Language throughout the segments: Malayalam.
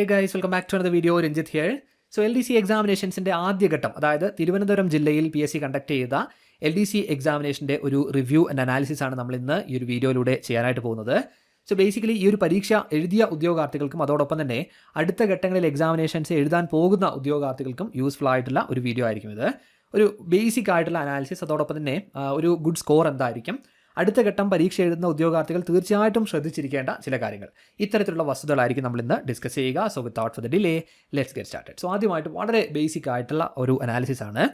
Hey guys welcome back to another video Ranjith here so L D C എക്സാമിനേഷൻസിന്റെ ആദ്യഘട്ടം അതായത് തിരുവനന്തപുരം ജില്ലയിൽ പി എസ് സി കണ്ടക്ട് ചെയ്ത എൽ ഡി സി എക്സാമിനേഷന്റെ ഒരു റിവ്യൂ ആൻഡ് അനാലിസിസ് ആണ് നമ്മൾ ഇന്ന് ഈ ഒരു വീഡിയോയിലൂടെ ചെയ്യാനായിട്ട് പോകുന്നത്. സോ ബേസിക്കലി ഈ ഒരു പരീക്ഷ എഴുതിയ ഉദ്യോഗാർത്ഥികൾക്കും അതോടൊപ്പം തന്നെ അടുത്ത ഘട്ടങ്ങളിൽ എക്സാമിനേഷൻസ് എഴുതാൻ പോകുന്ന ഉദ്യോഗാർത്ഥികൾക്കും യൂസ്ഫുൾ ആയിട്ടുള്ള ഒരു വീഡിയോ ആയിരിക്കും ഇത്. ഒരു ബേസിക് ആയിട്ടുള്ള അനാലിസിസ് അതോടൊപ്പം തന്നെ ഒരു ഗുഡ് സ്കോർ എന്തായിരിക്കും? അടുത്ത ഘട്ടം പരീക്ഷ എഴുതുന്ന ഉദ്യോഗാർത്ഥികൾ തീർച്ചയായിട്ടും ശ്രദ്ധിച്ചിരിക്കേണ്ട ചില കാര്യങ്ങൾ. ഇത്തരത്തിലുള്ള വസ്തുതകളായിരിക്കും നമ്മൾ ഇന്ന് ഡിസ്കസ് ചെയ്യുക. So without for the delay let's get started so ആദ്യമായിട്ട് വളരെ ബേസിക് ആയിട്ടുള്ള ഒരു അനാലിസിസ് ആണ്.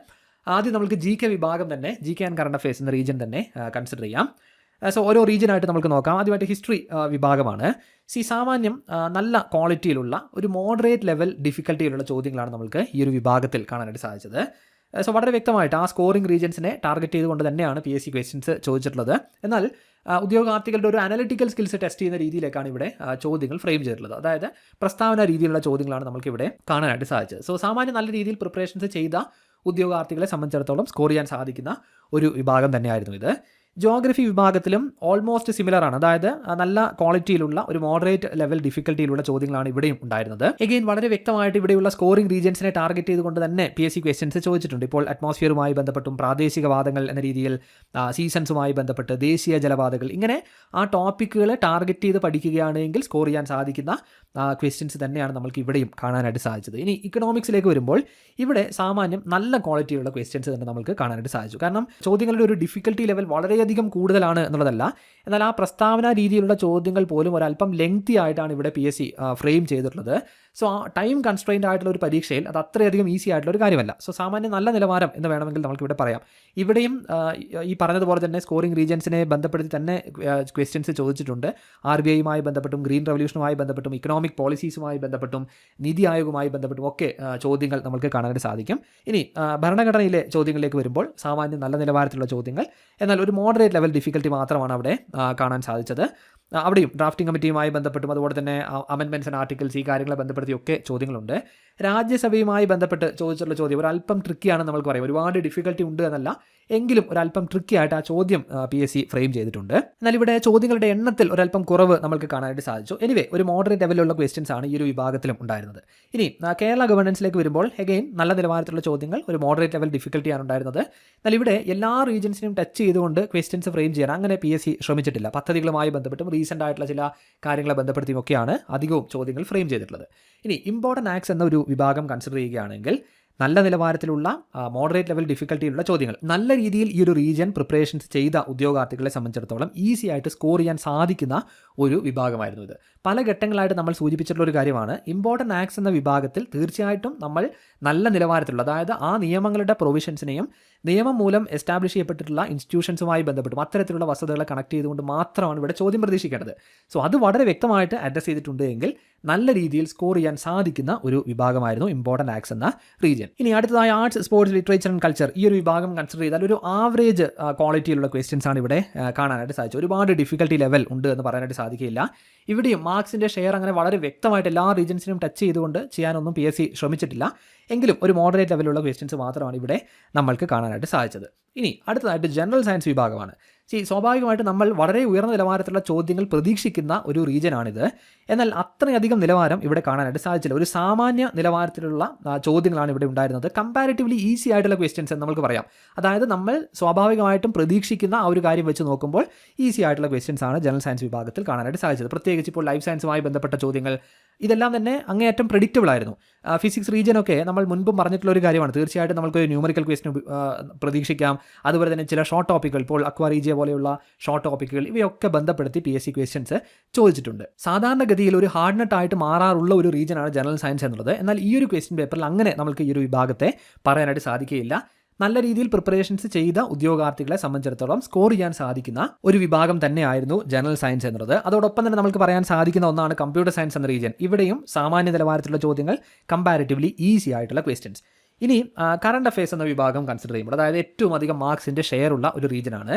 ആദ്യം നമുക്ക് ജി കെ വിഭാഗം തന്നെ G K and current affairs എന്ന റീജിയൻ തന്നെ കൺസിഡർ ചെയ്യാം. സോ ഓരോ റീജിയനായിട്ട് നമുക്ക് നോക്കാം. ആദ്യമായിട്ട് ഹിസ്റ്ററി വിഭാഗമാണ്. സി സാമാന്യം നല്ല ക്വാളിറ്റിയിലുള്ള ഒരു മോഡറേറ്റ് ലെവൽ ഡിഫിക്കൽട്ടിയിലുള്ള ചോദ്യങ്ങളാണ് നമുക്ക് ഈ ഒരു വിഭാഗത്തിൽ കാണാനായിട്ട് സാധിച്ചത്. സോ വളരെ വ്യക്തമായിട്ട് ആ സ്കോറിംഗ് റീജൻസിനെ ടാർഗറ്റ് ചെയ്തുകൊണ്ട് തന്നെയാണ് പി എസ് സി ക്വസ്റ്റ്യൻസ് ചോദിച്ചിട്ടുള്ളത്. എന്നാൽ ഉദ്യോഗാർത്ഥികളുടെ ഒരു അനലിറ്റിക്കൽ സ്കിൽസ് ടെസ്റ്റ് ചെയ്യുന്ന രീതിയിലേക്കാണ് ഇവിടെ ചോദ്യങ്ങൾ ഫ്രെയിം ചെയ്തിട്ടുള്ളത്. അതായത് പ്രസ്താവന രീതിയിലുള്ള ചോദ്യങ്ങളാണ് നമുക്കിവിടെ കാണാനായിട്ട് സാധിച്ചത്. സോ സാമാന്യം നല്ല രീതിയിൽ പ്രിപ്പറേഷൻസ് ചെയ്ത ഉദ്യോഗാർത്ഥികളെ സംബന്ധിച്ചിടത്തോളം സ്കോർ ചെയ്യാൻ സാധിക്കുന്ന ഒരു വിഭാഗം തന്നെയായിരുന്നു ഇത്. ജോഗ്രഫി വിഭാഗത്തിലും ഓൾമോസ്റ്റ് സിമിലർ ആണ്. അതായത് നല്ല ക്വാളിറ്റിയിലുള്ള ഒരു മോഡറേറ്റ് ലെവൽ ഡിഫിക്കൽട്ടിയിലുള്ള ചോദ്യങ്ങളാണ് ഇവിടെയും ഉണ്ടായിരുന്നത്. എഗെയിൻ വളരെ വ്യക്തമായിട്ട് ഇവിടെയുള്ള സ്കോറിംഗ് റീജിയൻസിനെ ടാർഗറ്റ് ചെയ്തുകൊണ്ട് തന്നെ പി എസ് സി ക്വസ്റ്റ്യൻസ് ചോദിച്ചിട്ടുണ്ട്. ഇപ്പോൾ അറ്റ്മോസ്ഫിയറുമായി ബന്ധപ്പെട്ടും പ്രാദേശിക വാദങ്ങൾ എന്ന രീതിയിൽ സീസൺസുമായി ബന്ധപ്പെട്ട് ദേശീയ ജലപാതകൾ ഇങ്ങനെ ആ ടോപ്പിക്കുകളെ ടാർഗറ്റ് ചെയ്ത് പഠിക്കുകയാണെങ്കിൽ സ്കോർ ചെയ്യാൻ സാധിക്കുന്ന ക്വസ്റ്റ്യൻസ് തന്നെയാണ് നമുക്ക് ഇവിടെയും കാണാനായിട്ട് സാധിച്ചത്. ഇനി ഇക്കണോമിക്സിലേക്ക് വരുമ്പോൾ ഇവിടെ സാമാന്യം നല്ല ക്വാളിറ്റിയുള്ള ക്വസ്റ്റ്യൻസ് തന്നെ നമുക്ക് കാണാനായിട്ട് സാധിച്ചു. കാരണം ചോദ്യങ്ങളുടെ ഒരു ഡിഫിക്കൽട്ടി ലെവൽ വളരെയധികം കൂടുതലാണ് എന്നുള്ളതല്ല. എന്നാൽ ആ പ്രസ്താവന രീതിയിലുള്ള ചോദ്യങ്ങൾ പോലും ഒരല്പം ലെങ്തി ആയിട്ടാണ് ഇവിടെ പി എസ് സി ഫ്രെയിം ചെയ്തിട്ടുള്ളത്. സോ ആ ടൈം കൺസ്ട്രെയിൻഡ് ആയിട്ടുള്ള ഒരു പരീക്ഷയിൽ അത് അത്രയധികം ഈസി ആയിട്ടുള്ള ഒരു കാര്യമല്ല. സോ സാമാന്യം നല്ല നിലവാരം എന്ന് വേണമെങ്കിൽ നമുക്ക് ഇവിടെ പറയാം. ഇവിടെയും ഈ പറഞ്ഞതുപോലെ തന്നെ സ്കോറിംഗ് റീജൻസിനെ ബന്ധപ്പെടുത്തി തന്നെ ക്വസ്റ്റ്യൻസ് ചോദിച്ചിട്ടുണ്ട്. ആർ ബി ഐയുമായി ബന്ധപ്പെട്ടും ഗ്രീൻ റവല്യൂഷനുമായി ബന്ധപ്പെട്ടും ഇക്കണോമിക് പോളിസീസുമായി ബന്ധപ്പെട്ടും നീതി ആയോഗുമായി ബന്ധപ്പെട്ടും ഒക്കെ ചോദ്യങ്ങൾ നമുക്ക് കാണാനായിട്ട് സാധിക്കും. ഇനി ഭരണഘടനയിലെ ചോദ്യങ്ങളിലേക്ക് വരുമ്പോൾ സാമാന്യം നല്ല നിലവാരത്തിലുള്ള ചോദ്യങ്ങൾ. എന്നാൽ ഒരു മോഡറേറ്റ് ലെവൽ ഡിഫിക്കൽട്ടി മാത്രമാണ് അവിടെ കാണാൻ സാധിച്ചത്. അവിടെയും ഡ്രാഫ്റ്റിംഗ് കമ്മിറ്റിയുമായി ബന്ധപ്പെട്ടും അതുപോലെ തന്നെ അമെൻമെന്റ്സ് ആൻഡ് ആർട്ടിക്കിൾസ് ഈ കാര്യങ്ങളെ ബന്ധപ്പെടുത്തിയൊക്കെ ചോദ്യങ്ങളുണ്ട്. രാജ്യസഭയുമായി ബന്ധപ്പെട്ട് ചോദിച്ചിട്ടുള്ള ചോദ്യം. ഒരല്പം ട്രിക്കിയാണെന്ന് നമുക്ക് പറയാം. ഒരുപാട് ഡിഫിക്കൽട്ടി ഉണ്ട് എന്നല്ല. എങ്കിലും ഒരല്പം ട്രിക്കി ആയിട്ട് ആ ചോദ്യം പി എസ് സി ഫ്രെയിം ചെയ്തിട്ടുണ്ട്. എന്നാൽ ഇവിടെ ചോദ്യങ്ങളുടെ എണ്ണത്തിൽ ഒരല്പം കുറവ് നമുക്ക് കാണാനായിട്ട് സാധിച്ചു. എനിവേ ഒരു മോഡറേറ്റ് ലെവലിലുള്ള ക്വസ്റ്റ്യൻസ് ആണ് ഈ ഒരു വിഭാഗത്തിലും ഉണ്ടായിരുന്നത്. ഇനി കേരള ഗവർണൻസിലേക്ക് വരുമ്പോൾ എഗെയിൻ നല്ല നിലവാരത്തിലുള്ള ചോദ്യങ്ങൾ ഒരു മോഡറേറ്റ് ലെവൽ ഡിഫിക്കൽട്ടിയാണ് ഉണ്ടായിരുന്നത്. എന്നാൽ ഇവിടെ എല്ലാ റീജിയൻസിനും ടച്ച് ചെയ്തുകൊണ്ട് ക്വസ്റ്റ്യൻസ് ഫ്രെയിം ചെയ്യാൻ അങ്ങനെ പി എസ് സി ശ്രമിച്ചിട്ടില്ല. പദ്ധതികളുമായി ബന്ധപ്പെട്ടും റീസെന്റ് ആയിട്ടുള്ള ചില കാര്യങ്ങളെ ബന്ധപ്പെടുത്തിയും ഒക്കെയാണ് അധികവും ചോദ്യങ്ങൾ ഫ്രെയിം ചെയ്തിട്ടുള്ളത്. ഇനി ഇമ്പോർട്ടന്റ് ആക്സ് എന്ന ഒരു വിഭാഗം കൺസിഡർ ചെയ്യുകയാണെങ്കിൽ നല്ല നിലവാരത്തിലുള്ള മോഡറേറ്റ് ലെവൽ ഡിഫിക്കൽട്ടിയുള്ള ചോദ്യങ്ങൾ. നല്ല രീതിയിൽ ഈ ഒരു റീജിയൻ പ്രിപ്പറേഷൻസ് ചെയ്ത ഉദ്യോഗാർത്ഥികളെ സംബന്ധിച്ചിടത്തോളം ഈസി ആയിട്ട് സ്കോർ ചെയ്യാൻ സാധിക്കുന്ന ഒരു വിഭാഗമായിരുന്നു ഇത്. പല ഘട്ടങ്ങളായിട്ട് നമ്മൾ സൂചിപ്പിച്ചിട്ടുള്ള ഒരു കാര്യമാണ് ഇമ്പോർട്ടന്റ് ആക്സ് എന്ന വിഭാഗത്തിൽ തീർച്ചയായിട്ടും നമ്മൾ നല്ല നിലവാരത്തിലുള്ള അതായത് ആ നിയമങ്ങളുടെ പ്രൊവിഷൻസിനെയും നിയമം മൂലം എസ്റ്റാബ്ലിഷ് ചെയ്യപ്പെട്ടിട്ടുള്ള ഇൻസ്റ്റിറ്റ്യൂഷൻസുമായി ബന്ധപ്പെട്ടും അത്തരത്തിലുള്ള വസ്തുതകളെ കണക്ട് ചെയ്തുകൊണ്ട് മാത്രമാണ് ഇവിടെ ചോദ്യം പ്രതീക്ഷിക്കേണ്ടത്. സോ അത് വളരെ വ്യക്തമായിട്ട് അഡ്രസ് ചെയ്തിട്ടുണ്ട് എങ്കിൽ നല്ല രീതിയിൽ സ്കോർ ചെയ്യാൻ സാധിക്കുന്ന ഒരു വിഭാഗമായിരുന്നു ഇമ്പോർട്ടന്റ് ആക്സ് എന്ന റീജിയൻ ഇനി അടുത്തതായി arts sports literature and culture ഈ ഒരു വിഭാഗം കൺസിഡർ ചെയ്താൽ ഒരു ആവറേജ് ക്വാളിറ്റിയിലുള്ള ക്വസ്റ്റ്യൻസ് ആണ് ഇവിടെ കാണാനായിട്ട് സാധിച്ചത്. ഒരുപാട് ഡിഫിക്കൽട്ടി ലെവൽ ഉണ്ട് എന്ന് പറയാനായിട്ട് സാധിക്കില്ല ഇവിടെയും മാർക്സിന്റെ ഷെയർ അങ്ങനെ വളരെ വ്യക്തമായിട്ട് എല്ലാ റീജൻസിനും ടച്ച് ചെയ്തുകൊണ്ട് ചെയ്യാനൊന്നും പി എസ് സി ശ്രമിച്ചിട്ടില്ല. എങ്കിലും ഒരു മോഡറേറ്റ് ലെവലുള്ള ക്വസ്റ്റ്യൻസ് മാത്രമാണ് ഇവിടെ നമ്മൾക്ക് കാണാനായിട്ട് സാധിച്ചത്. ഇനി അടുത്തതായിട്ട് ജനറൽ സയൻസ് വിഭാഗമാണ്. സി സ്വാഭാവികമായിട്ട് നമ്മൾ വളരെ ഉയർന്ന നിലവാരത്തിലുള്ള ചോദ്യങ്ങൾ പ്രതീക്ഷിക്കുന്ന ഒരു റീജിയനാണിത് എന്നാൽ അത്രയധികം നിലവാരം ഇവിടെ കാണാനായിട്ട് സാധിച്ചില്ല. ഒരു സാമാന്യ നിലവാരത്തിലുള്ള ചോദ്യങ്ങളാണ് ഇവിടെ ഉണ്ടായിരുന്നത്. കമ്പാരിറ്റീവ്ലി ഈസി ആയിട്ടുള്ള ക്വസ്റ്റ്യൻസ് എന്ന് നമുക്ക് പറയാം. അതായത് നമ്മൾ സ്വാഭാവികമായിട്ടും പ്രതീക്ഷിക്കുന്ന ആ ഒരു കാര്യം വെച്ച് നോക്കുമ്പോൾ ഈസി ആയിട്ടുള്ള ക്വസ്റ്റ്യൻസ് ആണ് ജനറൽ സയൻസ് വിഭാഗത്തിൽ കാണാനായിട്ട് സാധിച്ചത്. പ്രത്യേകിച്ച് ഇപ്പോൾ ലൈഫ് സയൻസുമായി ബന്ധപ്പെട്ട ചോദ്യങ്ങൾ ഇതെല്ലാം തന്നെ അങ്ങേയറ്റം പ്രഡിക്റ്റബിൾ ആയിരുന്നു. ഫിസിക്സ് റീജിയനൊക്കെ നമ്മൾ മുൻപും പറഞ്ഞിട്ടുള്ള ഒരു കാര്യമാണ്. തീർച്ചയായിട്ടും നമുക്ക് ന്യൂമറിക്കൽ ക്വസ്റ്റ്യൻ പ്രതീക്ഷിക്കാം. അതുപോലെ തന്നെ ചില ഷോർട്ട് ടോപ്പിക്കുകൾ ഇപ്പോൾ അക്വാറീജിയ പോലെയുള്ള ഷോർട്ട് ടോപ്പിക്കുകൾ ഇവയൊക്കെ ബന്ധപ്പെടുത്തി പി എസ് സി ക്വസ്റ്റ്യൻസ് ചോദിച്ചിട്ടുണ്ട്. സാധാരണഗതിയിൽ ഒരു ഹാർഡ് ആയിട്ട് മാറാറുള്ള ഒരു റീജിയനാണ് ജനറൽ സയൻസ് എന്നുള്ളത്. എന്നാൽ ഈ ഒരു ക്വസ്റ്റ്യൻ പേപ്പറിൽ അങ്ങനെ നമുക്ക് ഈ ഒരു വിഭാഗത്തെ പറയാനായിട്ട് സാധിക്കുകയില്ല. നല്ല രീതിയിൽ പ്രിപ്പറേഷൻസ് ചെയ്ത ഉദ്യോഗാർത്ഥികളെ സംബന്ധിച്ചിടത്തോളം സ്കോർ ചെയ്യാൻ സാധിക്കുന്ന ഒരു വിഭാഗം തന്നെയായിരുന്നു ജനറൽ സയൻസ് എന്നുള്ളത്. അതോടൊപ്പം തന്നെ നമുക്ക് പറയാൻ സാധിക്കുന്ന ഒന്നാണ് കമ്പ്യൂട്ടർ സയൻസ് എന്ന റീജിയൻ ഇവിടെയും സാമാന്യ നിലവാരത്തിലുള്ള ചോദ്യങ്ങൾ കമ്പാരിറ്റീവ്ലി ഈസി ആയിട്ടുള്ള ക്വസ്റ്റ്യൻസ് ഇനി കറണ്ട് അഫയേഴ്സ് എന്ന വിഭാഗം കൺസിഡർ ചെയ്യുമ്പോൾ അതായത് ഏറ്റവും അധികം മാർക്സിന്റെ ഷെയർ ഉള്ള ഒരു റീജിയനാണ്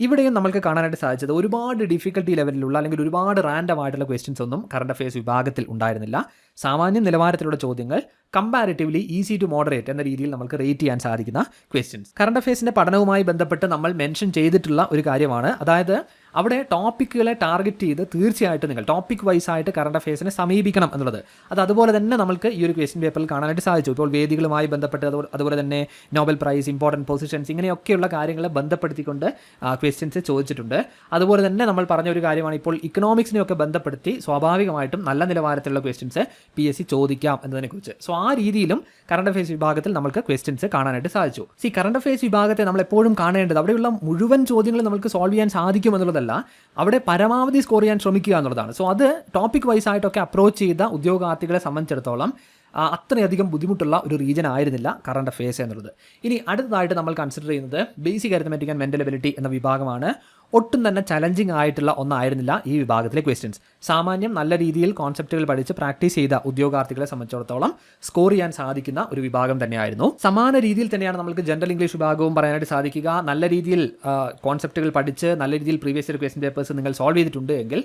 ഇവിടെയും നമ്മൾക്ക് കാണാനായിട്ട് സാധിച്ചത് ഒരുപാട് ഡിഫിക്കൽട്ടി ലെവലിലുള്ള അല്ലെങ്കിൽ ഒരുപാട് റാൻഡം ആയിട്ടുള്ള ക്വസ്റ്റ്യൻസ് ഒന്നും കറണ്ട് അഫയേഴ്സ് വിഭാഗത്തിൽ ഉണ്ടായിരുന്നില്ല. സാമാന്യ നിലവാരത്തിലുള്ള ചോദ്യങ്ങൾ കമ്പാരിറ്റീവ്ലി ഈസി ടു മോഡറേറ്റ് എന്ന രീതിയിൽ നമുക്ക് റേറ്റ് ചെയ്യാൻ സാധിക്കുന്ന ക്വസ്റ്റ്യൻസ് കറണ്ട് അഫയേഴ്സിന്റെ പഠനവുമായി ബന്ധപ്പെട്ട് നമ്മൾ മെൻഷൻ ചെയ്തിട്ടുള്ള ഒരു കാര്യമാണ്. അതായത് അവിടെ ടോപ്പിക്കുകളെ ടാർഗറ്റ് ചെയ്ത് തീർച്ചയായിട്ടും നിങ്ങൾ ടോപ്പിക് വൈസ് ആയിട്ട് കറണ്ട് അഫയേഴ്സിനെ സമീപിക്കണം എന്നുള്ളത്. അത് അതുപോലെ തന്നെ നമുക്ക് ഈ ഒരു ക്വസ്റ്റ്യൻ പേപ്പറിൽ കാണാനായിട്ട് സാധിച്ചു. ഇപ്പോൾ വേദികളുമായി ബന്ധപ്പെട്ട് അതുപോലെ- തന്നെ നോബൽ പ്രൈസ് ഇമ്പോർട്ടന്റ് പൊസിഷൻസ് ഇങ്ങനെയൊക്കെയുള്ള കാര്യങ്ങളെ ബന്ധപ്പെടുത്തിക്കൊണ്ട് ക്വസ്റ്റ്യൻസ് ചോദിച്ചിട്ടുണ്ട്. അതുപോലെ തന്നെ നമ്മൾ പറഞ്ഞ ഒരു കാര്യമാണ് ഇപ്പോൾ ഇക്കണോമിക്സിനെയൊക്കെ ബന്ധപ്പെടുത്തി സ്വാഭാവികമായിട്ടും നല്ല നിലവാരത്തിലുള്ള ക്വസ്റ്റ്യൻസ് പി എസ് സി ചോദിക്കാം എന്നതിനെക്കുറിച്ച്. സോ ആ രീതിയിലും കറണ്ട് അഫയേഴ്സ് വിഭാഗത്തിൽ നമുക്ക് ക്വസ്റ്റ്യൻസ് കാണാനായിട്ട് സാധിച്ചു. സി കറണ്ട് അഫയേഴ്സ് വിഭാഗത്തെ നമ്മൾ എപ്പോഴും കാണേണ്ടത് അവിടെയുള്ള മുഴുവൻ ചോദ്യങ്ങളും നമുക്ക് സോൾവ് ചെയ്യാൻ സാധിക്കും എന്നുള്ളതല്ല അവിടെ പരമാവധി സ്കോർ ചെയ്യാൻ ശ്രമിക്കുക എന്നുള്ളതാണ്. സോ അത് ടോപ്പിക് വൈസ് ആയിട്ടൊക്കെ അപ്രോച്ച് ചെയ്ത ഉദ്യോഗാർത്ഥികളെ സംബന്ധിച്ചിടത്തോളം അത്രയധികം ബുദ്ധിമുട്ടുള്ള ഒരു റീജൻ ആയിരുന്നില്ല കറണ്ട് അഫയേഴ്സ് എന്നുള്ളത്. ഇനി അടുത്തതായിട്ട് നമ്മൾ കൺസിഡർ ചെയ്യുന്നത് basic arithmetic and mental ability എന്ന വിഭാഗമാണ്. ഒട്ടും തന്നെ ചലഞ്ചിങ് ആയിട്ടുള്ള ഒന്നായിരുന്നില്ല ഈ വിഭാഗത്തിലെ ക്വസ്റ്റ്യൻസ് സാമാന്യം നല്ല രീതിയിൽ കോൺസെപ്റ്റുകൾ പഠിച്ച് പ്രാക്ടീസ് ചെയ്ത ഉദ്യോഗാർത്ഥികളെ സംബന്ധിച്ചിടത്തോളം സ്കോർ ചെയ്യാൻ സാധിക്കുന്ന ഒരു വിഭാഗം തന്നെയായിരുന്നു. സമാന രീതിയിൽ തന്നെയാണ് നമുക്ക് ജനറൽ ഇംഗ്ലീഷ് വിഭാഗവും പറയാനായിട്ട് സാധിക്കുക. നല്ല രീതിയിൽ കോൺസെപ്റ്റുകൾ പഠിച്ച് നല്ല രീതിയിൽ പ്രീവിയസ് ഇയർ ക്വസ്റ്റ്യൻ പേപ്പേഴ്സ് നിങ്ങൾ സോൾവ് ചെയ്തിട്ടുണ്ട് എങ്കിൽ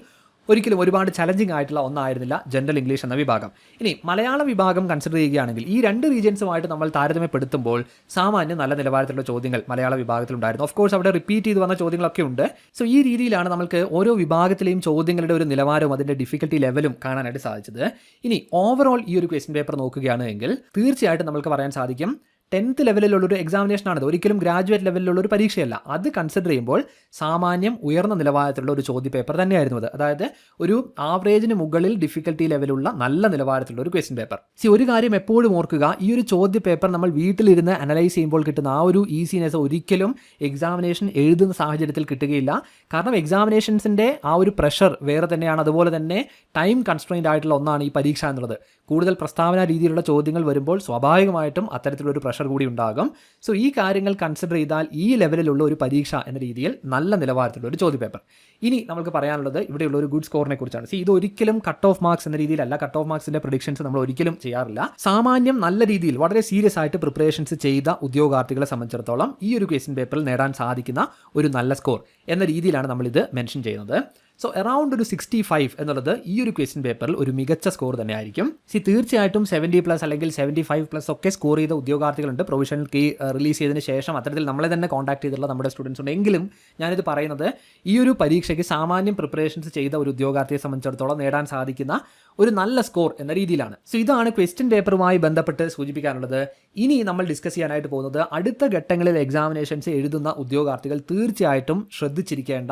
ഒരിക്കലും ഒരുപാട് ചലഞ്ചിങ് ആയിട്ടുള്ള ഒന്നായിരുന്നില്ല ജനറൽ ഇംഗ്ലീഷ് എന്ന വിഭാഗം. ഇനി മലയാള വിഭാഗം കൺസിഡർ ചെയ്യുകയാണെങ്കിൽ ഈ രണ്ട് റീജിയൻസുമായിട്ട് നമ്മൾ താരതമ്യപ്പെടുത്തുമ്പോൾ സാമാന്യം നല്ല നിലവാരത്തിലുള്ള ചോദ്യങ്ങൾ മലയാള വിഭാഗത്തിലുണ്ടായിരുന്നു. ഓഫ് കോഴ്സ് അവിടെ റിപ്പീറ്റ് ചെയ്ത് വന്ന ചോദ്യങ്ങളൊക്കെ ഉണ്ട്. സോ ഈ രീതിയിലാണ് നമുക്ക് ഓരോ വിഭാഗത്തിലെയും ചോദ്യങ്ങളുടെ ഒരു നിലവാരവും അതിന്റെ ഡിഫിക്കൽട്ടി ലെവലും കാണാനായിട്ട് സാധിച്ചത്. ഇനി ഓവറോൾ ഈ ഒരു ക്വസ്റ്റ്യൻ പേപ്പർ നോക്കുകയാണെങ്കിൽ തീർച്ചയായിട്ടും നമുക്ക് പറയാൻ സാധിക്കും ടെൻത്ത് ലെവലിലുള്ള ഒരു എക്സാമിനേഷൻ ആണത്. ഒരിക്കലും ഗ്രാജുവേറ്റ് ലെവലിലുള്ള ഒരു പരീക്ഷയല്ല. അത് കൺസിഡർ ചെയ്യുമ്പോൾ സാമാന്യം ഉയർന്ന നിലവാരത്തിലുള്ള ഒരു ചോദ്യപേപ്പർ തന്നെയായിരുന്നു അത്. അതായത് ഒരു ആവറേജിന് മുകളിൽ ഡിഫിക്കൽട്ടി ലെവലുള്ള നല്ല നിലവാരത്തിലുള്ള ഒരു ക്വസ്റ്റ്യൻ പേപ്പർ സി ഒരു കാര്യം എപ്പോഴും ഓർക്കുക ഈ ഒരു ചോദ്യ പേപ്പർ നമ്മൾ വീട്ടിലിരുന്ന് അനലൈസ് ചെയ്യുമ്പോൾ കിട്ടുന്ന ആ ഒരു ഈസിനെസ് ഒരിക്കലും എക്സാമിനേഷൻ എഴുതുന്ന സാഹചര്യത്തിൽ കിട്ടുകയില്ല. കാരണം എക്സാമിനേഷൻസിന്റെ ആ ഒരു പ്രഷർ വേറെ തന്നെയാണ്. അതുപോലെ തന്നെ ടൈം കൺസ്ട്രെയിൻഡ് ആയിട്ടുള്ള ഒന്നാണ് ഈ പരീക്ഷ എന്നുള്ളത്. കൂടുതൽ പ്രസ്താവന രീതിയിലുള്ള ചോദ്യങ്ങൾ വരുമ്പോൾ സ്വാഭാവികമായിട്ടും അത്തരത്തിലൊരു പ്രഷർ കൂടി ഉണ്ടാകും. സോ ഈ കാര്യങ്ങൾ കൺസിഡർ ചെയ്താൽ ഈ ലെവലിലുള്ള ഒരു പരീക്ഷ എന്ന രീതിയിൽ നല്ല നിലവാരത്തിലുള്ള ഒരു ചോദ്യ പേപ്പർ ഇനി നമുക്ക് പറയാനുള്ളത് ഇവിടെയുള്ള ഒരു ഗുഡ് സ്കോറിനെ കുറിച്ചാണ്. സി ഇത് ഒരിക്കലും കട്ട് ഓഫ് മാർക്സ് എന്ന രീതിയിലല്ല. കട്ട് ഓഫ് മാർക്സിന്റെ പ്രഡിക്ഷൻസ് നമ്മൾ ഒരിക്കലും ചെയ്യാറില്ല. സാമാന്യം നല്ല രീതിയിൽ വളരെ സീരിയസ് ആയിട്ട് പ്രിപ്പറേഷൻസ് ചെയ്ത ഉദ്യോഗാർത്ഥികളെ സംബന്ധിച്ചിടത്തോളം ഈ ഒരു ക്വസ്റ്റ്യൻ പേപ്പറിൽ നേടാൻ സാധിക്കുന്ന ഒരു നല്ല സ്കോർ എന്ന രീതിയിലാണ് നമ്മളിത് മെൻഷൻ ചെയ്യുന്നത്. സോ അറൌണ്ട് ഒരു സിക്സ്റ്റി ഫൈവ് എന്നുള്ളത് ഈ ഒരു ക്വസ്റ്റ്യൻ പേപ്പറിൽ ഒരു മികച്ച സ്കോർ തന്നെയായിരിക്കും. സി തീർച്ചയായിട്ടും സെവന്റി പ്ലസ് അല്ലെങ്കിൽ സെവന്റി ഫൈവ് പ്ലസ് ഒക്കെ സ്കോർ ചെയ്ത ഉദ്യോഗാർത്ഥികളുണ്ട്. പ്രൊവിഷണൽ കീ റിലീസ് ചെയ്തതിന് ശേഷം അത്തരത്തിൽ നമ്മളെ തന്നെ കോൺടാക്ട് ചെയ്തിട്ടുള്ള നമ്മുടെ സ്റ്റുഡൻസ് ഉണ്ട്. എങ്കിലും ഞാനിത് പറയുന്നത് ഈ ഒരു പരീക്ഷയ്ക്ക് സാമാന്യം പ്രിപ്പറേഷൻസ് ചെയ്ത ഒരു ഉദ്യോഗാർത്ഥിയെ സംബന്ധിച്ചിടത്തോളം നേടാൻ സാധിക്കുന്ന ഒരു നല്ല സ്കോർ എന്ന രീതിയിലാണ്. സോ ഇതാണ് ക്വസ്റ്റ്യൻ പേപ്പറുമായി ബന്ധപ്പെട്ട് സൂചിപ്പിക്കാനുള്ളത്. ഇനി നമ്മൾ ഡിസ്കസ് ചെയ്യാനായിട്ട് പോകുന്നത് അടുത്ത ഘട്ടങ്ങളിൽ എക്സാമിനേഷൻസ് എഴുതുന്ന ഉദ്യോഗാർത്ഥികൾ തീർച്ചയായിട്ടും ശ്രദ്ധിച്ചിരിക്കേണ്ട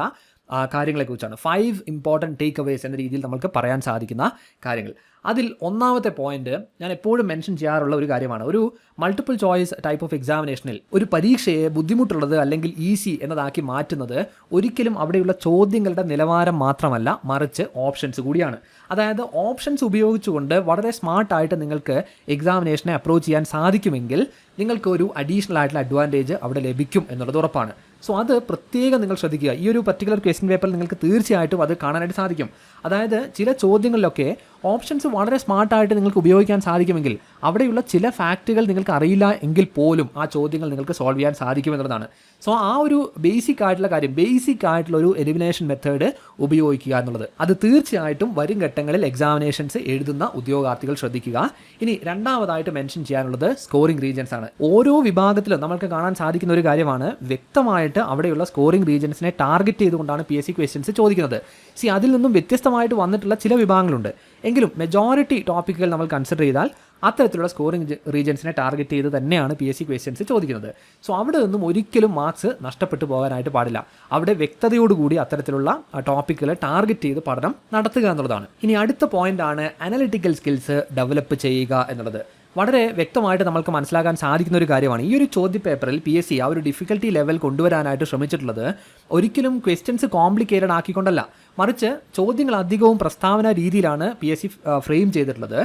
കാര്യങ്ങളെക്കുറിച്ചാണ്. ഫൈവ് ഇമ്പോർട്ടന്റ് ടേക്ക് അവേസ് എന്ന രീതിയിൽ നമുക്ക് പറയാൻ സാധിക്കുന്ന കാര്യങ്ങൾ. അതിൽ ഒന്നാമത്തെ പോയിന്റ് ഞാൻ എപ്പോഴും മെൻഷൻ ചെയ്യാറുള്ള ഒരു കാര്യമാണ്. ഒരു മൾട്ടിപ്പിൾ ചോയ്സ് ടൈപ്പ് ഓഫ് എക്സാമിനേഷനിൽ ഒരു പരീക്ഷയെ ബുദ്ധിമുട്ടുള്ളത് അല്ലെങ്കിൽ ഈസി എന്നതാക്കി മാറ്റുന്നത് ഒരിക്കലും അവിടെയുള്ള ചോദ്യങ്ങളുടെ നിലവാരം മാത്രമല്ല മറിച്ച് ഓപ്ഷൻസ് കൂടിയാണ്. അതായത് ഓപ്ഷൻസ് ഉപയോഗിച്ചുകൊണ്ട് വളരെ സ്മാർട്ടായിട്ട് നിങ്ങൾക്ക് എക്സാമിനേഷനെ അപ്രോച്ച് ചെയ്യാൻ സാധിക്കുമെങ്കിൽ നിങ്ങൾക്ക് ഒരു അഡീഷണൽ ആയിട്ടുള്ള അഡ്വാന്റേജ് അവിടെ ലഭിക്കും എന്നുള്ളത് ഉറപ്പാണ്. സോ അത് പ്രത്യേകം നിങ്ങൾ ശ്രദ്ധിക്കുക. ഈ ഒരു പർട്ടിക്കുലർ ക്വസ്റ്റ്യൻ പേപ്പറിൽ നിങ്ങൾക്ക് തീർച്ചയായിട്ടും അത് കാണാനായിട്ട് സാധിക്കും. അതായത് ചില ചോദ്യങ്ങളിലൊക്കെ ഓപ്ഷൻസ് വളരെ സ്മാർട്ടായിട്ട് നിങ്ങൾക്ക് ഉപയോഗിക്കാൻ സാധിക്കുമെങ്കിൽ അവിടെയുള്ള ചില ഫാക്റ്റുകൾ നിങ്ങൾക്ക് അറിയില്ല എങ്കിൽ പോലും ആ ചോദ്യങ്ങൾ നിങ്ങൾക്ക് സോൾവ് ചെയ്യാൻ സാധിക്കും എന്നുള്ളതാണ്. സോ ആ ഒരു ബേസിക് ആയിട്ടുള്ള കാര്യം ബേസിക് ആയിട്ടുള്ള ഒരു എലിമിനേഷൻ മെത്തേഡ് ഉപയോഗിക്കുക എന്നുള്ളത്. അത് തീർച്ചയായിട്ടും വരും ഘട്ടങ്ങളിൽ എക്സാമിനേഷൻസ് എഴുതുന്ന ഉദ്യോഗാർത്ഥികൾ ശ്രദ്ധിക്കുക. ഇനി രണ്ടാമതായിട്ട് മെൻഷൻ ചെയ്യാനുള്ളത് സ്കോറിംഗ് റീജൻസ് ആണ്. ഓരോ വിഭാഗത്തിലും നമുക്ക് കാണാൻ സാധിക്കുന്ന ഒരു കാര്യമാണ് വ്യക്തമായിട്ട് അവിടെയുള്ള സ്കോറിംഗ് റീജൻസിനെ ടാർഗറ്റ് ചെയ്തുകൊണ്ടാണ് പി എസ് സി ക്വസ്റ്റ്യൻസ് ചോദിക്കുന്നത്. സി അതിൽ നിന്നും വ്യത്യസ്തമായിട്ട് വന്നിട്ടുള്ള ചില വിഭാഗങ്ങളുണ്ട്. എങ്കിലും മെജോറിറ്റി ടോപ്പിക്കുകൾ നമ്മൾ കൺസിഡർ ചെയ്താൽ അത്തരത്തിലുള്ള സ്കോറിംഗ് റീജൻസിനെ ടാർഗറ്റ് ചെയ്ത് തന്നെയാണ് പി എസ് സി ക്വസ്റ്റ്യൻസ് ചോദിക്കുന്നത്. സോ അവിടെ നിന്നും ഒരിക്കലും മാർക്സ് നഷ്ടപ്പെട്ടു പോകാനായിട്ട് പാടില്ല. അവിടെ വ്യക്തതയോടുകൂടി അത്തരത്തിലുള്ള ടോപ്പിക്കുകളെ ടാർഗറ്റ് ചെയ്ത് പഠനം നടത്തുക എന്നുള്ളതാണ്. ഇനി അടുത്ത പോയിന്റ് ആണ് അനലിറ്റിക്കൽ സ്കിൽസ് ഡെവലപ്പ് ചെയ്യുക എന്നുള്ളത്. വളരെ വ്യക്തമായിട്ട് നമുക്ക് മനസ്സിലാക്കാൻ സാധിക്കുന്ന ഒരു കാര്യമാണ്. ഈ ഒരു ചോദ്യ പേപ്പറിൽ പി എസ് സി ആ ഒരു ഡിഫിക്കൽട്ടി ലെവൽ കൊണ്ടുവരാനായിട്ട് ശ്രമിച്ചിട്ടുള്ളത് ഒരിക്കലും ക്വസ്റ്റ്യൻസ് കോംപ്ലിക്കേറ്റഡ് ആക്കിക്കൊണ്ടല്ല. മറിച്ച് ചോദ്യങ്ങൾ അധികവും പ്രസ്താവന രീതിയിലാണ് പി എസ് സി ഫ്രെയിം ചെയ്തിട്ടുള്ളത്.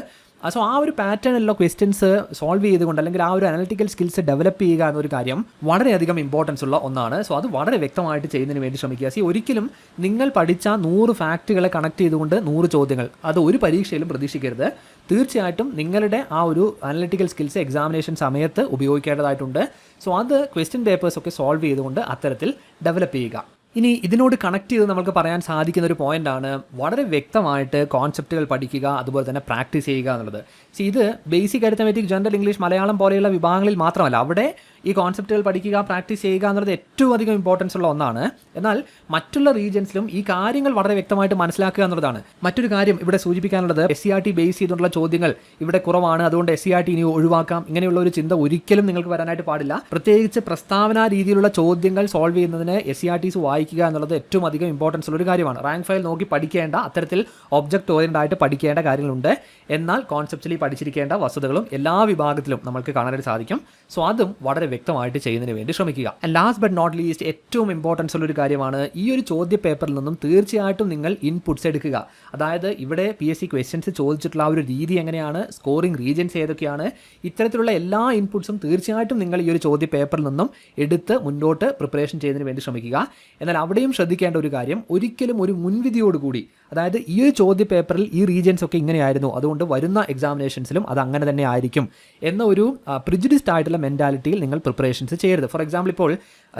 സോ ആ ഒരു പാറ്റേണിലുള്ള ക്വസ്റ്റ്യൻസ് സോൾവ് ചെയ്തുകൊണ്ട് അല്ലെങ്കിൽ ആ ഒരു അനലിറ്റിക്കൽ സ്കിൽസ് ഡെവലപ്പ് ചെയ്യുക എന്നൊരു കാര്യം വളരെയധികം ഇമ്പോർട്ടൻസ് ഉള്ള ഒന്നാണ്. സോ അത് വളരെ വ്യക്തമായിട്ട് ചെയ്യുന്നതിന് വേണ്ടി ശ്രമിക്കുക. സി ഒരിക്കലും നിങ്ങൾ പഠിച്ച നൂറ് ഫാക്റ്റുകളെ കണക്ട് ചെയ്തുകൊണ്ട് നൂറ് ചോദ്യങ്ങൾ അത് ഒരു പരീക്ഷയിലും പ്രതീക്ഷിക്കരുത്. തീർച്ചയായിട്ടും നിങ്ങളുടെ ആ ഒരു അനലിറ്റിക്കൽ സ്കിൽസ് എക്സാമിനേഷൻ സമയത്ത് ഉപയോഗിക്കേണ്ടതായിട്ടുണ്ട്. സോ അത് ക്വസ്റ്റ്യൻ പേപ്പേഴ്സ് ഒക്കെ സോൾവ് ചെയ്തുകൊണ്ട് അത്തരത്തിൽ ഡെവലപ്പ് ചെയ്യുക. ഇനി ഇതിനോട് കണക്ട് ചെയ്ത് നമുക്ക് പറയാൻ സാധിക്കുന്ന ഒരു പോയിന്റ് ആണ് വളരെ വ്യക്തമായിട്ട് കോൺസെപ്റ്റുകൾ പഠിക്കുക അതുപോലെ തന്നെ പ്രാക്ടീസ് ചെയ്യുക എന്നുള്ളത്. സോ ഇത് basic arithmetic general English Malayalam പോലെയുള്ള വിഭാഗങ്ങളിൽ മാത്രമല്ല അവിടെ ഈ കോൺസെപ്റ്റുകൾ പഠിക്കുക പ്രാക്ടീസ് ചെയ്യുക എന്നുള്ളത് ഏറ്റവും അധികം ഇമ്പോർട്ടൻസ് ഉള്ള ഒന്നാണ്. എന്നാൽ മറ്റുള്ള റീജിയൻസിലും ഈ കാര്യങ്ങൾ വളരെ വ്യക്തമായിട്ട് മനസ്സിലാക്കുക എന്നുള്ളതാണ്. മറ്റൊരു കാര്യം ഇവിടെ സൂചിപ്പിക്കാനുള്ളത് S C R T base ചെയ്തുള്ള ചോദ്യങ്ങൾ ഇവിടെ കുറവാണ്. അതുകൊണ്ട് എസ് സി ആർ ടി ഇനി ഒഴിവാക്കാം. ഇങ്ങനെയുള്ള ഒരു ചിന്ത ഒരിക്കലും നിങ്ങൾക്ക് വരാനായിട്ട് പാടില്ല. പ്രത്യേകിച്ച് പ്രസ്താവന രീതിയിലുള്ള ചോദ്യങ്ങൾ സോൾവ് ചെയ്യുന്നതിന് എസ് സി ആർ ടീസ് വായിക്കുക എന്നുള്ളത് ഏറ്റവും അധികം ഇമ്പോർട്ടൻസ് ഉള്ള ഒരു കാര്യമാണ്. റാങ്ക് ഫയൽ നോക്കി പഠിക്കേണ്ട അത്തരത്തിൽ ഒബ്ജക്ട് ഓറിയന്റ് ആയിട്ട് പഠിക്കേണ്ട കാര്യങ്ങളുണ്ട്. എന്നാൽ കോൺസെപ്റ്റ്ലി പഠിച്ചിരിക്കേണ്ട വസ്തുതകളും എല്ലാ വിഭാഗത്തിലും നമുക്ക് കാണാനായിട്ട് സാധിക്കും. സോ അതും വളരെ വ്യക്തമായിട്ട് ചെയ്യുന്നതിന് വേണ്ടി ശ്രമിക്കുക. ലാസ്റ്റ് ബട്ട് നോട്ട് ലീസ്റ്റ് ഏറ്റവും ഇമ്പോർട്ടൻസ് ഉള്ള ഒരു കാര്യമാണ് ഈ ഒരു ചോദ്യ പേപ്പറിൽ നിന്നും തീർച്ചയായിട്ടും നിങ്ങൾ ഇൻപുട്സ് എടുക്കുക. അതായത് ഇവിടെ പി എസ് സി ക്വസ്റ്റ്യൻസ് ചോദിച്ചിട്ടുള്ള ആ ഒരു രീതി എങ്ങനെയാണ് സ്കോറിംഗ് റീജൻസ് ഏതൊക്കെയാണ് ഇത്തരത്തിലുള്ള എല്ലാ ഇൻപുട്സും തീർച്ചയായിട്ടും നിങ്ങൾ ഈ ഒരു ചോദ്യ പേപ്പറിൽ നിന്നും എടുത്ത് മുന്നോട്ട് പ്രിപ്പറേഷൻ ചെയ്യുന്നതിന് വേണ്ടി ശ്രമിക്കുക. എന്നാൽ അവിടെയും ശ്രദ്ധിക്കേണ്ട ഒരു കാര്യം ഒരിക്കലും ഒരു മുൻവിധിയോടുകൂടി അതായത് ഈ ഒരു ചോദ്യ പേപ്പറിൽ ഈ റീജൻസ് ഒക്കെ ഇങ്ങനെയായിരുന്നു അതുകൊണ്ട് വരുന്ന എക്സാമിനേഷൻസിലും അത് അങ്ങനെ തന്നെ ആയിരിക്കും എന്ന ഒരു പ്രിജുഡിസ്ഡ് ആയിട്ടുള്ള മെന്റാലിറ്റിയിൽ നിങ്ങൾ പ്രിപ്പറേഷൻസ് ചെയ്യരുത്. ഫോർ എക്സാമ്പിൾ ഇപ്പോൾ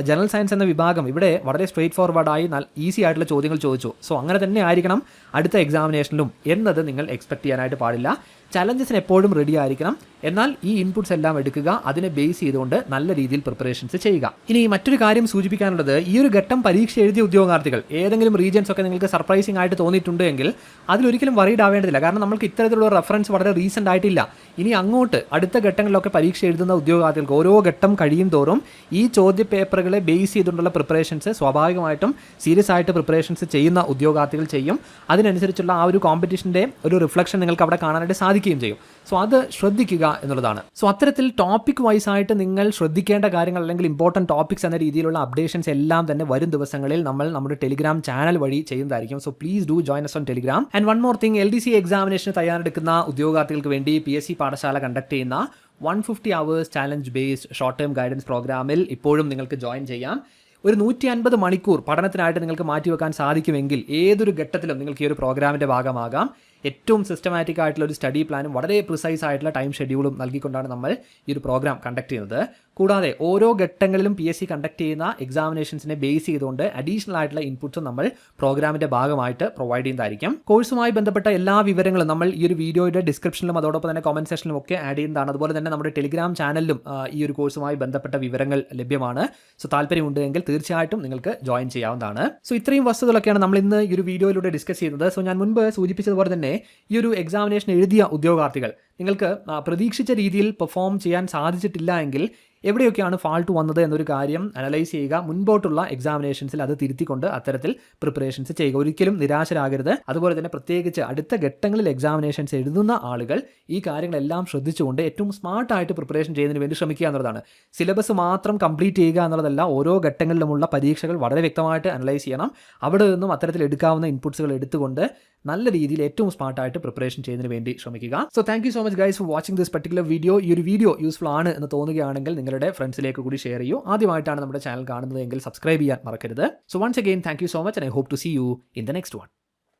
ജനറൽ സയൻസ് എന്ന വിഭാഗം ഇവിടെ വളരെ സ്ട്രേറ്റ് ഫോർവേഡായി ഈസി ആയിട്ടുള്ള ചോദ്യങ്ങൾ ചോദിച്ചു. സോ അങ്ങനെ തന്നെ ആയിരിക്കണം അടുത്ത എക്സാമിനേഷനിലും എന്നത് നിങ്ങൾ എക്സ്പെക്ട് ചെയ്യാനായിട്ട് പാടില്ല. ചലഞ്ചസിന് എപ്പോഴും റെഡി ആയിരിക്കണം. എന്നാൽ ഈ ഇൻപുട്സ് എല്ലാം എടുക്കുക അതിനെ ബേസ് ചെയ്തുകൊണ്ട് നല്ല രീതിയിൽ പ്രിപ്പറേഷൻസ് ചെയ്യുക. ഇനി മറ്റൊരു കാര്യം സൂചിപ്പിക്കാനുള്ളത് ഈ ഒരു ഘട്ടം പരീക്ഷ എഴുതിയ ഉദ്യോഗാർത്ഥികൾ ഏതെങ്കിലും റീജൻസ് ഒക്കെ നിങ്ങൾക്ക് സർപ്രൈസിംഗ് ആയിട്ട് തോന്നിയിട്ടുണ്ട് എങ്കിൽ അതിലൊരിക്കലും വറീഡ് ആവേണ്ടതില്ല. കാരണം നമുക്ക് ഇത്തരത്തിലുള്ള റഫറൻസ് വളരെ റീസെന്റ് ആയിട്ടില്ല. ഇനി അങ്ങോട്ട് അടുത്ത ഘട്ടങ്ങളിലൊക്കെ പരീക്ഷ എഴുതുന്ന ഉദ്യോഗാർത്ഥികൾക്ക് ഓരോ ഘട്ടം കഴിയും തോറും ഈ ചോദ്യ പേപ്പറുകളെ ബേസ് ചെയ്തുകൊണ്ടുള്ള പ്രിപ്പറേഷൻസ് സ്വാഭാവികമായിട്ടും സീരിയസ് ആയിട്ട് പ്രിപ്പറേഷൻസ് ചെയ്യുന്ന ഉദ്യോഗാർത്ഥികൾ ചെയ്യും. അതിനനുസരിച്ചുള്ള ആ ഒരു കോമ്പറ്റീഷന്റെ ഒരു റിഫ്ലക്ഷൻ നിങ്ങൾക്ക് അവിടെ കാണാനായിട്ട് സാധിക്കുകയും ചെയ്യും. സോ അത് ശ്രദ്ധിക്കുക എന്നുള്ളതാണ്. സോ അത്തരത്തിൽ ടോപ്പിക് വൈസ് ആയിട്ട് നിങ്ങൾ ശ്രദ്ധിക്കേണ്ട കാര്യങ്ങൾ അല്ലെങ്കിൽ ഇമ്പോർട്ടന്റ് ടോപ്പിക്സ് എന്ന രീതിയിലുള്ള അപ്ഡേഷൻസ് എല്ലാം തന്നെ വരും ദിവസങ്ങളിൽ നമ്മൾ നമ്മുടെ ടെലിഗ്രാം ചാനൽ വഴി ചെയ്യുന്നതായിരിക്കും. So please do join us on Telegram and one more thing L D C എക്സാമിനേഷന് തയ്യാറെടുക്കുന്ന ഉദ്യോഗാർത്ഥികൾക്ക് വേണ്ടി P S C Padasala conduct ചെയ്യുന്ന one fifty hours challenge based short term guidance പ്രോഗ്രാമിൽ ഇപ്പോഴും നിങ്ങൾക്ക് ജോയിൻ ചെയ്യാം. ഒരു നൂറ്റി അൻപത് മണിക്കൂർ പഠനത്തിനായിട്ട് നിങ്ങൾക്ക് മാറ്റിവെക്കാൻ സാധിക്കുമെങ്കിൽ ഏതൊരു ഘട്ടത്തിലും നിങ്ങൾക്ക് ഈ ഒരു പ്രോഗ്രാമിന്റെ ഭാഗമാകാം. ഏറ്റവും സിസ്റ്റമാറ്റിക് ആയിട്ടുള്ള ഒരു സ്റ്റഡി പ്ലാനും വളരെ പ്രിസൈസ് ആയിട്ടുള്ള ടൈം ഷെഡ്യൂളും നൽകിക്കൊണ്ടാണ് നമ്മൾ ഈ ഒരു പ്രോഗ്രാം കണ്ടക്ട് ചെയ്യുന്നത്. കൂടാതെ ഓരോ ഘട്ടങ്ങളിലും പി എസ് സി കണ്ടക്ട് ചെയ്യുന്ന എക്സാമിനേഷൻസിനെ ബേസ് ചെയ്തുകൊണ്ട് അഡീഷണൽ ആയിട്ടുള്ള ഇൻപുട്സും നമ്മൾ പ്രോഗ്രാമിന്റെ ഭാഗമായിട്ട് പ്രൊവൈഡ് ചെയ്യുന്നതായിരിക്കും. കോഴ്സുമായി ബന്ധപ്പെട്ട എല്ലാ വിവരങ്ങളും നമ്മൾ ഈ ഒരു വീഡിയോയുടെ ഡിസ്ക്രിപ്ഷനിലും അതോടൊപ്പം തന്നെ കോമന്റ് സെക്ഷനിലും ഒക്കെ ആഡ് ചെയ്യുന്നതാണ്. അതുപോലെ തന്നെ നമ്മുടെ ടെലിഗ്രാം ചാനലിലും ഈ ഒരു കോഴ്സുമായി ബന്ധപ്പെട്ട വിവരങ്ങൾ ലഭ്യമാണ്. സോ താല്പര്യമുണ്ടെങ്കിൽ തീർച്ചയായിട്ടും നിങ്ങൾക്ക് ജോയിൻ ചെയ്യാവുന്നതാണ്. സോ ഇത്രയും വസ്തുക്കളൊക്കെയാണ് നമ്മൾ ഇന്ന് ഈ ഒരു വീഡിയോയിലൂടെ ഡിസ്കസ് ചെയ്യുന്നത് സോ ഞാൻ മുൻപ് സൂചിപ്പിച്ചതുപോലെ തന്നെ ഈ ഒരു എക്സാമിനേഷൻ എഴുതിയ ഉദ്യോഗാർത്ഥികൾ നിങ്ങൾക്ക് പ്രതീക്ഷിച്ച രീതിയിൽ പെർഫോം ചെയ്യാൻ സാധിച്ചിട്ടില്ല എങ്കിൽ എവിടെയൊക്കെയാണ് ഫാൾട്ട് വന്നത് എന്നൊരു കാര്യം അനലൈസ് ചെയ്യുക മുൻപോട്ടുള്ള എക്സാമിനേഷൻസിൽ അത് തിരുത്തിക്കൊണ്ട് അത്തരത്തിൽ പ്രിപ്പറേഷൻസ് ചെയ്യുക. ഒരിക്കലും നിരാശരാകരുത്. അതുപോലെ തന്നെ പ്രത്യേകിച്ച് അടുത്ത ഘട്ടങ്ങളിൽ എക്സാമിനേഷൻസ് എഴുതുന്ന ആളുകൾ ഈ കാര്യങ്ങളെല്ലാം ശ്രദ്ധിച്ചുകൊണ്ട് ഏറ്റവും സ്മാർട്ടായിട്ട് പ്രിപ്പറേഷൻ ചെയ്യുന്നതിന് വേണ്ടി ശ്രമിക്കുക എന്നുള്ളതാണ്. സിലബസ് മാത്രം കംപ്ലീറ്റ് ചെയ്യുക എന്നുള്ളതല്ല ഓരോ ഘട്ടങ്ങളിലുമുള്ള പരീക്ഷകൾ വളരെ വ്യക്തമായിട്ട് അനലൈസ് ചെയ്യണം. അവിടെ നിന്നും അത്തരത്തിൽ എടുക്കാവുന്ന ഇൻപുട്സുകൾ എടുത്തുകൊണ്ട് നല്ല രീതിയിൽ ഏറ്റവും സ്മാർട്ടായിട്ട് പ്രിപ്പറേഷൻ ചെയ്യുന്നതിന് വേണ്ടി ശ്രമിക്കുക. So thank so much guys for watching this particular video ഈ ഒരു വീഡിയോ യൂസ്ഫുൾ ആണ് എന്ന് തോന്നുകയാണെങ്കിൽ നിങ്ങളുടെ ഫ്രണ്ട്സിലേക്ക് കൂടി ഷെയർ ചെയ്യൂ. ആദ്യമായിട്ടാണ് നമ്മുടെ ചാനൽ കാണുന്നതെങ്കിൽ സബ്സ്ക്രൈബ് ചെയ്യാൻ മറക്കരുത്. So once again thank so much and I hope to see you in the next one